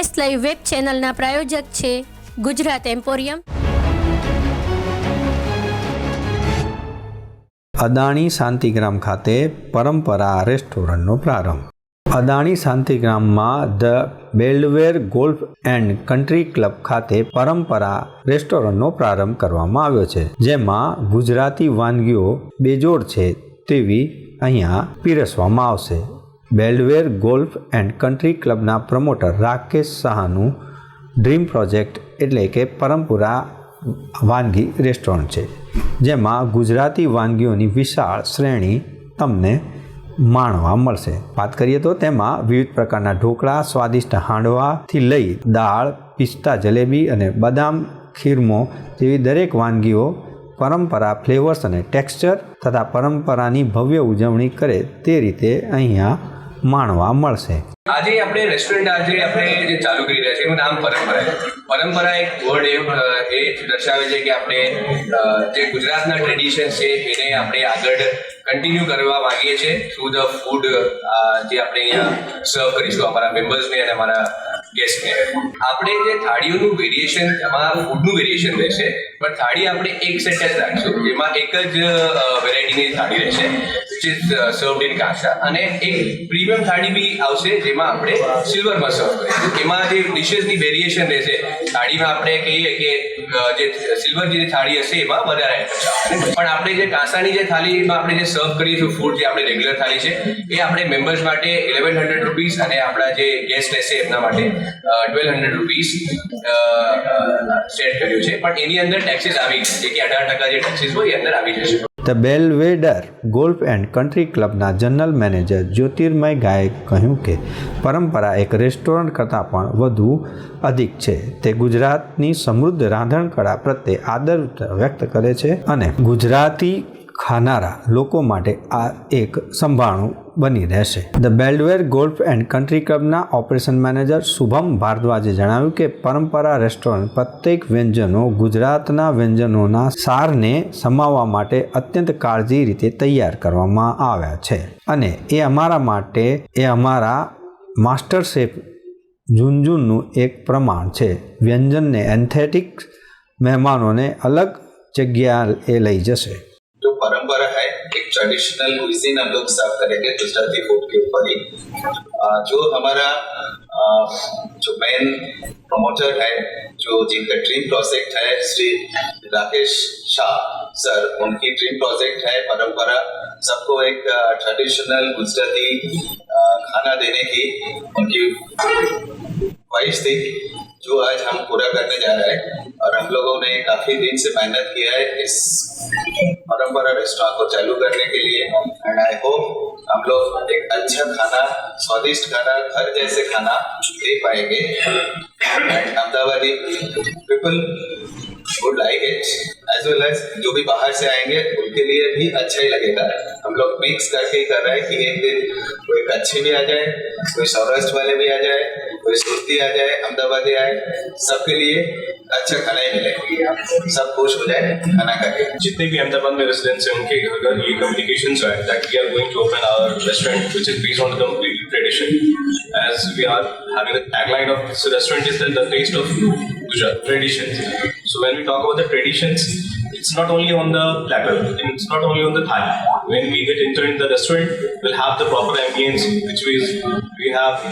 S live web ચેનલના પ્રાયોજક છે Gujarat emporium. Adani Shantigram ખાતે પરંપરા રેસ્ટોરન્ટનો પ્રારંભ. Adani શાંતિગ્રામમાં the Belvedere golf and country club ખાતે પરંપરા રેસ્ટોરન્ટનો પ્રારંભ કરવામાં આવ્યો છે, જેમાં ગુજરાતી વાનગીઓ બેજોડ છે તેવી અહીંયા પીરસવામાં આવશે. બેલ્ડવેર ગોલ્ફ એન્ડ કન્ટ્રી ક્લબના પ્રમોટર રાકેશ શાહનું ડ્રીમ પ્રોજેક્ટ એટલે કે પરંપરા વાનગી રેસ્ટોરન્ટ છે, જેમાં ગુજરાતી વાનગીઓની વિશાળ શ્રેણી તમને માણવા મળશે. વાત કરીએ તો તેમાં વિવિધ પ્રકારના ઢોકળા, સ્વાદિષ્ટ હાંડવાથી લઈ દાળ, પિસ્તા, જલેબી અને બદામ, ખીરમો જેવી દરેક વાનગીઓ પરંપરા, ફ્લેવર્સ અને ટેક્સચર તથા પરંપરાની ભવ્ય ઉજવણી કરે તે રીતે અહીંયા માણવા મળશે. આજે આપણે રેસ્ટોરન્ટ આજે આપણે જે ચાલુ કરી રહ્યા છે એનું નામ પરંપરા છે. પરંપરા એક વર્ડ એ દર્શાવે છે કે આપણે જે ગુજરાતના ટ્રેડિશન છે, એને આપણે આગળ કન્ટિન્યુ કરવા માંગીએ છીએ થ્રુ ધ ફૂડ જે આપણે અહીંયા સર્વ કરીશું અમારા મેમ્બર્સને અને અમારા ગેસ્ટને આપણે જે થાળીઓનું વેરિએશન એમાં ફૂડનું વેરિએશન રહેશે, પણ થાળી આપણે એક સેટ જ રાખીશું. જેમાં એક જ વેરાયટીની થાળી રહેશે. ઇઝ સર્વડ કાંસા અને એક પ્રીમિયમ થાળી બી આવશે જેમાં આપણે સિલ્વરમાં સર્વ કરીશું એમાં જે ડિશેસની વેરિએશન રહેશે, થાળીમાં આપણે કહીએ કે જે સિલ્વર જે થાળી હશે, એમાં વધારે પણ આપણે જે કાંસાની જે થાળીમાં આપણે જે સર્વ કરીશું ફૂડ જે આપણે રેગ્યુલર થાળી છે, એ આપણે મેમ્બર્સ માટે ઇલેવન હંડ્રેડ રૂપીઝ અને આપણા જે ગેસ્ટ રહેશે, એમના માટે ટ્વેલ્વ હંડ્રેડ રૂપીઝ સેટ કર્યું છે. પણ એની અંદર ટેક્સીસ આવી જશે. કે અઢાર ટકા જે ટેક્સીસ હોય, એ અંદર આવી જશે. The Belvedere golf and country ક્લબના general manager Jyotirmay ગાયે કહ્યું કે પરંપરા એક રેસ્ટોરન્ટ કરતાં પણ વધુ અધિક છે. તે ગુજરાતની સમૃદ્ધ રાંધણકળા પ્રત્યે આદર વ્યક્ત કરે છે અને ગુજરાતી ખાનારા લોકો માટે આ એક સંભાળણું બની રહેશે. The Belvedere golf and country ક્લબના operation manager Shubham ભારદ્વાજે જણાવ્યું કે પરંપરા રેસ્ટોરન્ટ પ્રત્યેક વ્યંજનો ગુજરાતના વ્યંજનોના સારને સમાવવા માટે અત્યંત કાળજી રીતે તૈયાર કરવામાં આવ્યા છે. અને એ અમારા માટે, એ અમારા માસ્ટર શેફ ઝુનઝુનનું એક પ્રમાણ છે. વ્યંજનને એન્થેટિક મહેમાનોને અલગ જગ્યાએ લઈ જશે. ट्रेडिशनल क्विजीन हम लोग सर्व करेंगे गुजराती फूड के ऊपर ही अ, जो हमारा अ, जो मेन प्रमोटर है जो जिनका ड्रीम प्रोजेक्ट है श्री राकेश शाह सर उनकी ड्रीम प्रोजेक्ट है परंपरा सबको एक ट्रेडिशनल गुजराती अ, खाना देने की उनकी ख्वाहिश थी जो आज हम पूरा करने जा रहे हैं और हम लोगों ने काफ़ी दिन से मेहनत किया है इस परंपरा रेस्टोरेंट को चालू करने के लिए। एंड आई होप हम लोग एक अच्छा खाना, स्वादिष्ट खाना, घर जैसे खाना दे पाएँगे। Ahmedabadi people would like it as well as जो भी बाहर से आएँगे, उनके लिए भी अच्छा ही लगेगा। हम लोग मिक्स करके ही कर रहे हैं कि एक दिन कोई कच्छी भी आ जाए, कोई सौराष्ट्र वाले भी आ जाए। कोई सुरती आ जाए अहमदाबादी आए सबके लिए अच्छा खाना ही मिले सब खुश हो जाए खाना खा के जितने भी अहमदाबाद में रेसिडेंट्स हैं उनके घर घर ये कम्युनिकेशन है that we are going to open our restaurant which is based on complete tradition as we are having the tagline of this restaurant is that the taste of Gujarat traditions. So when we talk about the traditions, it's not only on the platter, it's not only on the thali. When we get enter in the restaurant, we'll have the proper ambience, which is we have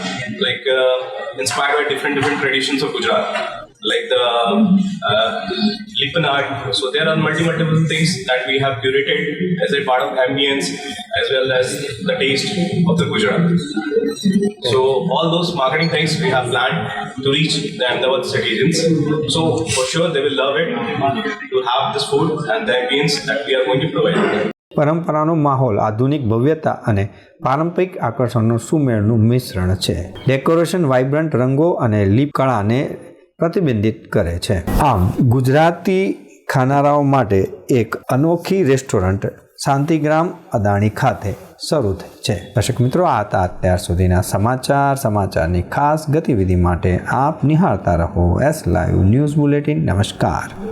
like uh, inspired by different different traditions of Gujarat like the uh, Lipan art. So there are multi multiple things that we have curated as a part of ambience as well as the taste of the Gujarat. So all those marketing things we have planned to reach the Ahmedabad citizens. So for sure they will love it to have this food and the ambience that we are going to provide. પરંપરાનો માહોલ, આધુનિક ભવ્યતા અને પારંપરિક આકર્ષણનું સુમેળનું મિશ્રણ છે. Decoration vibrant રંગો અને લીપ કળાને પ્રતિબિંબિત કરે છે. આમ, ગુજરાતી ખાનારાઓ માટે એક અનોખી રેસ્ટોરન્ટ શાંતિગ્રામ અદાણી ખાતે શરૂ થઈ છે. દર્શક મિત્રો, આ હતા અત્યાર સુધીના સમાચાર. સમાચારની ખાસ ગતિવિધિ માટે આપ નિહાળતા રહો. એસ લાઈવ ન્યૂઝ બુલેટિન નમસ્કાર.